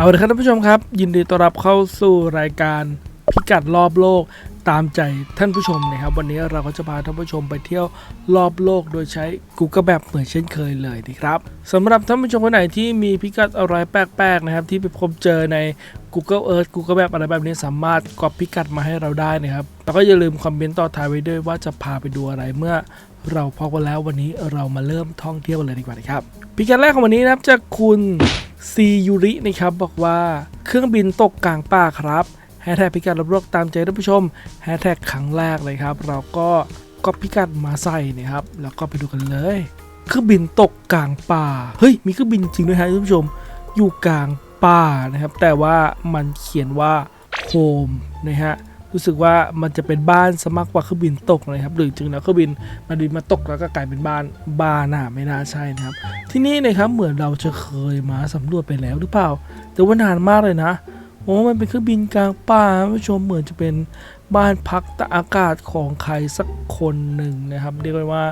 เอาละครับท่านผู้ชมครับ ยินดีต้อนรับเข้าสู่รายการพิกัดรอบโลกตามใจท่านผู้ชมนะครับ วันนี้เราก็จะพาท่านผู้ชมไปเที่ยวรอบโลกโดยใช้ Google Map เหมือนเช่นเคยเลยนะครับสำหรับท่านผู้ชมคนไหนที่มีพิกัดอะไรแปลกๆนะครับ ที่ไปพบเจอใน Google Earth Google Map อะไรแบบนี้สามารถกรอบพิกัดมาให้เราได้นะครับแล้วก็อย่าลืมคอมเมนต์ต่อท้ายไว้ด้วยว่าจะพาไปดูอะไรเมื่อเราพบกันแล้ววันนี้เรามาเริ่มท่องเที่ยวเลยดีกว่านะครับพิกัดแรกของวันนี้นะครับจากคุณ ซียูรินะครับบอกว่าเครื่องบินตกกลางป่าครับแฮชแท็กพิกัดรอบโลกตามใจท่านผู้ชมแฮชแท็กครั้งแรกเลยครับ เราก็ก็พิกัดมาใส่นะครับ แล้วก็ไปดูกันเลยเครื่องบินตกกลางป่าเฮ้ยมีเครื่องบินจริงด้วยฮะท่านผู้ชมอยู่กลางป่านะครับ แต่ว่ามันเขียนว่าโฮมนะฮะ รู้สึกว่ามันจะเป็นบ้านสมากกว่าเครื่องบินตกนะครับ หรือจริงแล้วเครื่องบินมันบินมาตกแล้วก็กลายเป็นบ้านบ้านน่ะไม่น่าใช่นะครับ ที่นี่นะครับเหมือนเราจะเคยมาสำรวจไปแล้วหรือเปล่า แต่ว่านานมากเลยนะโอ้มันเป็นเครื่องบินกลางป่าผู้ชมเหมือนจะเป็นบ้านพักตากอากาศของใครสักคนหนึ่งนะครับ เรียกได้ว่า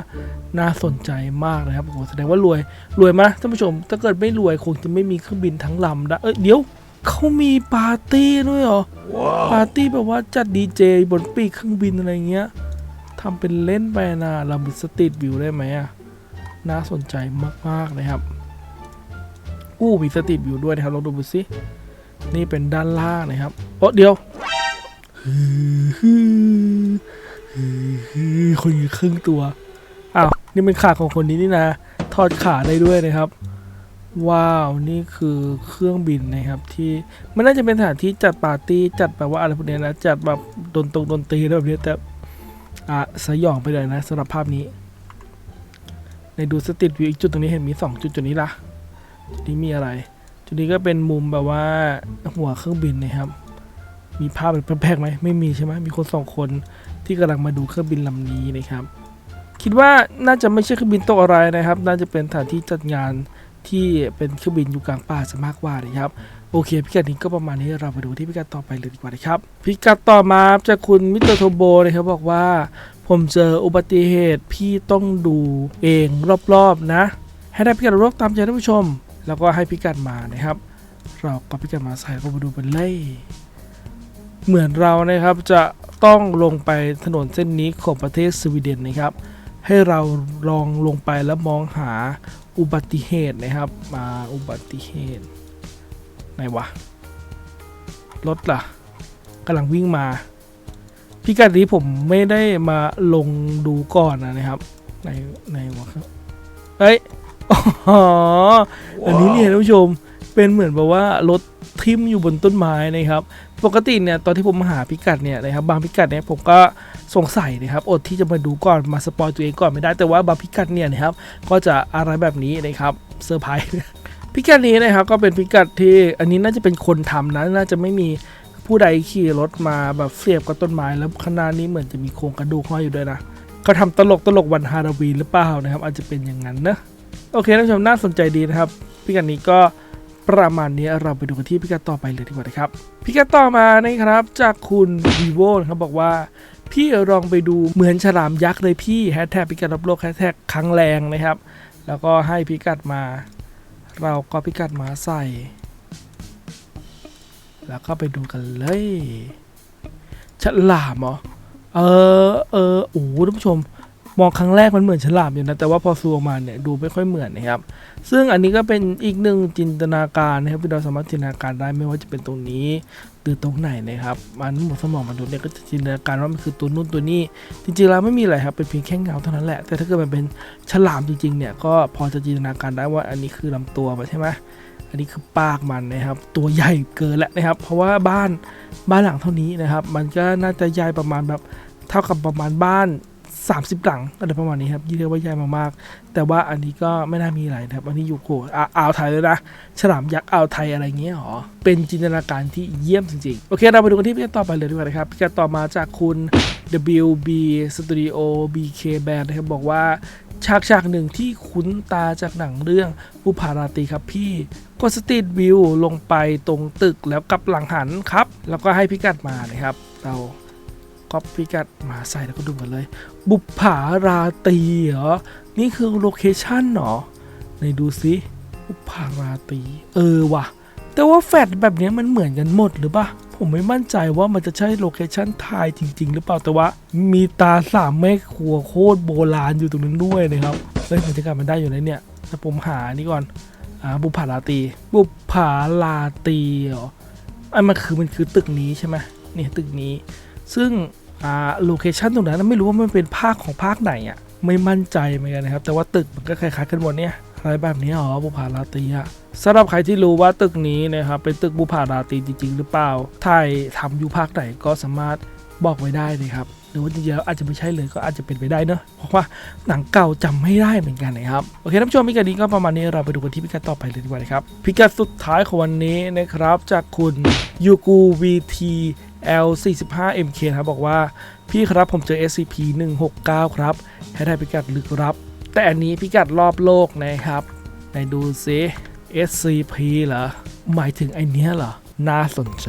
น่าสนใจมากนะครับโอ้โหแสดงว่ารวยรวยมะท่านผู้ชม ถ้าเกิดไม่รวยคงจะไม่มีเครื่องบินทั้งลำได้เอ้ยเดี๋ยว เขามีปาร์ตี้ด้วยเหรอ ปาร์ตี้แบบว่าจัดดีเจบนปีกเครื่องบินอะไรเงี้ยทำเป็นเล่นไปนะเรามีสตรีทวิวได้ไหมอะ น่าสนใจมาก ๆ เลยครับ อู้มีสตรีทวิวด้วยนะครับลองดูดูสินี่เป็นด้านล่างนะครับโอ้เดี๋ยวคนอยู่ครึ่งตัว อ้าว นี่เป็นขาของคนนี้นี่นะ ทอดขาได้ด้วยนะครับ ว้าวนี่คือเครื่องบินนะครับที่มันน่าจะเป็นสถานที่จัดปาร์ตี้จัดแบบว่าอะไรพวกเนี้ยนะจัดแบบดนตรงดนตรีแบบนี้แต่อะสยองไปเลยนะสำหรับภาพนี้ ในดูสตรีทวิวอีกจุดตรงนี้เห็นมี 2 จุดจุดนี้ละจุดนี้มีอะไร จุดนี้ก็เป็นมุมแบบว่าหัวเครื่องบินนะครับ มีภาพแบบแปลกๆไหมไม่มีใช่ไหมมีคนสองคนที่กำลังมาดูเครื่องบินลำนี้นะครับ คิดว่าน่าจะไม่ใช่เครื่องบินตกอะไรนะครับ น่าจะเป็นสถานที่จัดงาน ที่เป็นเครื่องบินอยู่กลางป่าจะมากกว่านะครับโอเคพิกัดนี้ก็ประมาณนี้เราไปดูที่พิกัดต่อไปเลยดีกว่านะครับพิกัดต่อมาจากคุณมิสเตอร์โทโบนะครับบอกว่า ผมเจออุบัติเหตุพี่ต้องดูเองรอบๆนะ ให้ได้พิกัดรอบตามใจท่านผู้ชม แล้วก็ให้พิกัดมานะครับ เราก็พิกัดมาใส่ก็มาดูกันเลยเหมือนเรานะครับจะต้องลงไปถนนเส้นนี้ของประเทศสวีเดนนะครับ ให้เราลองลงไปแล้วมองหาอุบัติเหตุนะครับมาอุบัติเหตุไหนวะรถล่ะกำลังวิ่งมาพิกัดนี้ผมไม่ได้มาลงดูก่อนนะครับไหนไหนวะครับเอ้ยอ๋ออันนี้เนี่ยท่านผู้ชม เป็นเหมือนแบบว่ารถทิ่มอยู่บนต้นไม้นะครับ ปกติเนี่ยตอนที่ผมมาหาพิกัดเนี่ยนะครับบางพิกัดเนี่ยผมก็สงสัยนะครับอดที่จะมาดูก่อนมาสปอยตัวเองก่อนไม่ได้แต่ว่าบางพิกัดเนี่ยนะครับก็จะอะไรแบบนี้นะครับเซอร์ไพรส์พิกัดนี้นะครับก็เป็นพิกัดที่อันนี้น่าจะเป็นคนทำนะน่าจะไม่มีผู้ใดขี่รถมาแบบเสียบกับต้นไม้แล้วข้างหน้านี้เหมือนจะมีโครงกระดูกห้อยอยู่ด้วยนะเขาทำตลกตลกวันฮาโลวีนหรือเปล่านะครับ อาจจะเป็นอย่างนั้นนะโอเคท่านผู้ชมน่าสนใจดีนะครับพิกัดนี้ก็ ประมาณนี้เราไปดูกันที่พิกัดต่อไปเลยดีกว่านะครับพิกัดต่อมานะครับจากคุณวีโวนะครับบอกว่าพี่ลองไปดูเหมือนฉลามยักษ์เลยพี่แฮชแท็กพิกัดรอบโลกแฮชแท็กครั้งแรงนะครับ แล้วก็ให้พิกัดมา เราก็พิกัดมาใส่ แล้วก็ไปดูกันเลยฉลามเหรอเออเออโอ้ท่านผู้ชม มองครั้งแรกมันเหมือนฉลามอยู่นะแต่ว่าพอซูมออกมาเนี่ยดูไม่ค่อยเหมือนนะครับ ซึ่งอันนี้ก็เป็นอีกหนึ่งจินตนาการนะครับที่เราสามารถจินตนาการได้ไม่ว่าจะเป็นตรงนี้หรือตรงไหนนะครับ มันหมดสมองมนุษย์เนี่ยก็จะจินตนาการว่ามันคือตัวนู่นตัวนี้ จริงๆแล้วไม่มีอะไรครับเป็นเพียงแค่เงาเท่านั้นแหละ แต่ถ้าเกิดมันเป็นฉลามจริงๆเนี่ยก็พอจะจินตนาการได้ว่าอันนี้คือลำตัวใช่ไหมอันนี้คือปากมันนะครับ ตัวใหญ่เกินแล้วนะครับ เพราะว่าบ้านบ้านหลังเท่านี้นะครับ มันก็น่าจะใหญ่ประมาณแบบเท่ากับประมาณบ้าน 30 หลังอะไรประมาณนี้ครับยี่เรียกว่าใหญ่มากๆแต่ว่าอันนี้ก็ไม่น่ามีอะไรนะครับ อันนี้อยู่โกอะอ่าวไทยเลยนะ ฉลามยักษ์อ่าวไทยอะไรเงี้ยหรอ เป็นจินตนาการที่เยี่ยมจริงๆ โอเค เราไปดูกันที่พิกัดต่อไปเลยดีกว่านะครับพิกัดต่อมาจากคุณ WB Studio BK Band นะครับบอกว่าฉากฉากหนึ่งที่คุ้นตาจากหนังเรื่องผู้พาราตีครับพี่กดสตรีทวิวลงไปตรงตึกแล้วกลับหลังหันครับ แล้วก็ให้พิกัดมานะครับ เรา ก็พิกัดมาใส่แล้วก็ดูกันเลย บุปผาราตรีเหรอ นี่คือโลเคชั่นเหรอไหนดูซิบุปผาราตรีเออว่ะ แต่ว่าแฟดแบบนี้มันเหมือนกันหมดหรือปะผมไม่มั่นใจว่ามันจะใช่โลเคชั่นไทยจริง ๆ หรือเปล่าแต่ว่า มีตาสามแม่ครัวโคตรโบราณอยู่ตรงนั้นด้วยนะครับเฮ้ยบรรยากาศมันได้อยู่นเนี่ยแต่ผมหานี่ก่อนอ่าบุปผาลาตีบุปผาลาตีเหรออันมันคือมันคือตึกนี้ใช่ไหมนี่ตึกนี้ ซึ่งโลเคชันตรงนั้นไม่รู้ว่ามันเป็นภาคของภาคไหนอะ่ะไม่มั่นใจเหมือนกันนะครับ แต่ว่าตึกมันก็คล้ายๆกันหมดเนี่ยอะไรแบบนี้อ๋อบุพาราตีอะสำหรับใครที่รู้ว่าตึกนี้นะครับเป็นตึกบุพาราตีจริง ๆ หรือเปล่าไทยทำอยู่ภาคไหนก็สามารถบอกไว้ได้นะครับหรือว่าจริงๆอาจจะไม่ใช่เลยก็อาจจะเป็นไปได้เนอะเพราะว่าหนังเก่าจำไม่ได้เหมือนกันนะครับโอเคท่านผู้ชมพิกัดนี้ก็ประมาณนี้เราไปดูกันที่พิกัดต่อไปเลยดีกว่านะครับพิกัดสุดท้ายของวันนี้นะครับจากคุณยูกูวีที L45MK ครับบอกว่าพี่ครับผมเจอ SCP-169 ครับแฮชแท็พิกัดลึกรับ แต่อันนี้พิกัดรอบโลกนะครับไหนดูซิ SCP เหรอ หมายถึงไอเนี้ยเหรอ น่าสนใจ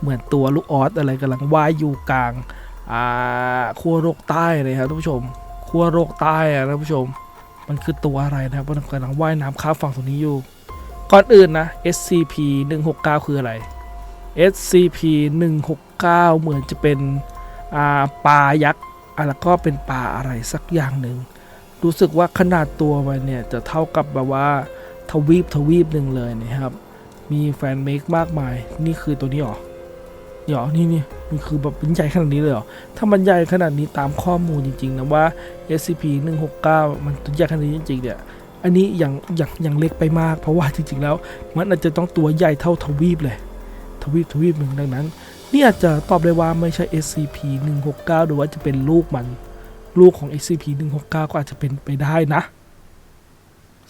เหมือนตัวลูกออสอะไรกำลังว่ายอยู่กลางอ่าขั้วโลกใต้เลยครับท่านผู้ชมขั้วโลกใต้อะท่านผู้ชม มันคือตัวอะไรนะครับมันกำลังว่ายน้ำข้ามฝั่งตรงนี้อยู่ ก่อนอื่นนะ SCP 169คืออะไร SCP 169เหมือนจะเป็นอ่าปลายักษ์อะแล้วก็เป็นปลาอะไรสักอย่างหนึ่ง รู้สึกว่าขนาดตัวมันเนี่ย จะเท่ากับแบบว่าทวีปทวีปหนึ่งเลยนะครับ มีแฟนเมคมากมาย นี่คือตัวนี้หรอนี่หรอนี่นี่มันคือแบบเป็นใหญ่ขนาดนี้เลยเหรอ ถ้ามันใหญ่ขนาดนี้ตามข้อมูลจริง ๆ นะว่า SCP 169มันตัวใหญ่ขนาดนี้จริงๆเนี่ย อันนี้อยังอยังยังเล็กไปมาก เพราะว่าจริง ๆ แล้ว มันอาจจะต้องตัวใหญ่เท่าทวีปเลย ทวีปทวีปหนึ่งดังนั้นนี่อาจจะตอบได้ว่าไม่ใช่ SCP 169หรือว่าจะเป็นลูกมันลูกของ SCP 169ก็อาจจะเป็นไปได้นะ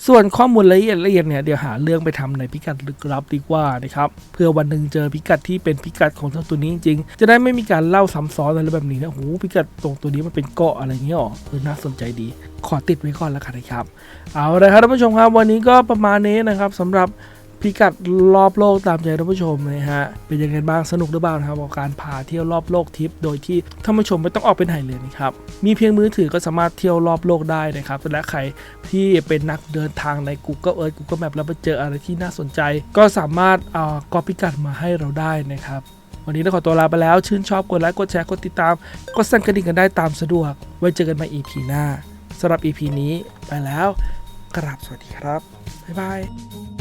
ส่วนข้อมูลละเอียดละเอียดเนี่ยเดี๋ยวหาเรื่องไปทำในพิกัดลึกลับดีกว่านะครับเพื่อวันหนึ่งเจอพิกัดที่เป็นพิกัดของเจ้าตัวนี้จริงจะได้ไม่มีการเล่าซ้ำซ้อนอะไรแบบนี้นะโอ้โหพิกัดตรงตัวนี้มันเป็นเกาะอะไรเงี้ยหรอเออน่าสนใจดี ขอติดไว้ก่อนแล้วกันนะครับ เอาละครับท่านผู้ชมครับวันนี้ก็ประมาณนี้นะครับสำหรับ พิกัดรอบโลกตามใจท่านผู้ชมนะฮะ เป็นยังไงบ้างสนุกหรือเปล่านะครับกับการพาเที่ยวรอบโลกทริป โดยที่ท่านผู้ชมไม่ต้องออกไปไหนเลยนะครับ มีเพียงมือถือก็สามารถเที่ยวรอบโลกได้นะครับ และใครที่เป็นนักเดินทางใน Google Earth Google Map แล้วไปเจออะไรที่น่าสนใจ ก็สามารถเอากอพิกัดมาให้เราได้นะครับวันนี้ต้องขอตัวลาไปแล้ว ชื่นชอบกดไลค์ กดแชร์ กดติดตาม กดสั่นกระดิ่งกันได้ตามสะดวก ไว้เจอกันใหม่ EP หน้าสำหรับ EP นี้ไปแล้ว กราบสวัสดีครับ บ๊ายบาย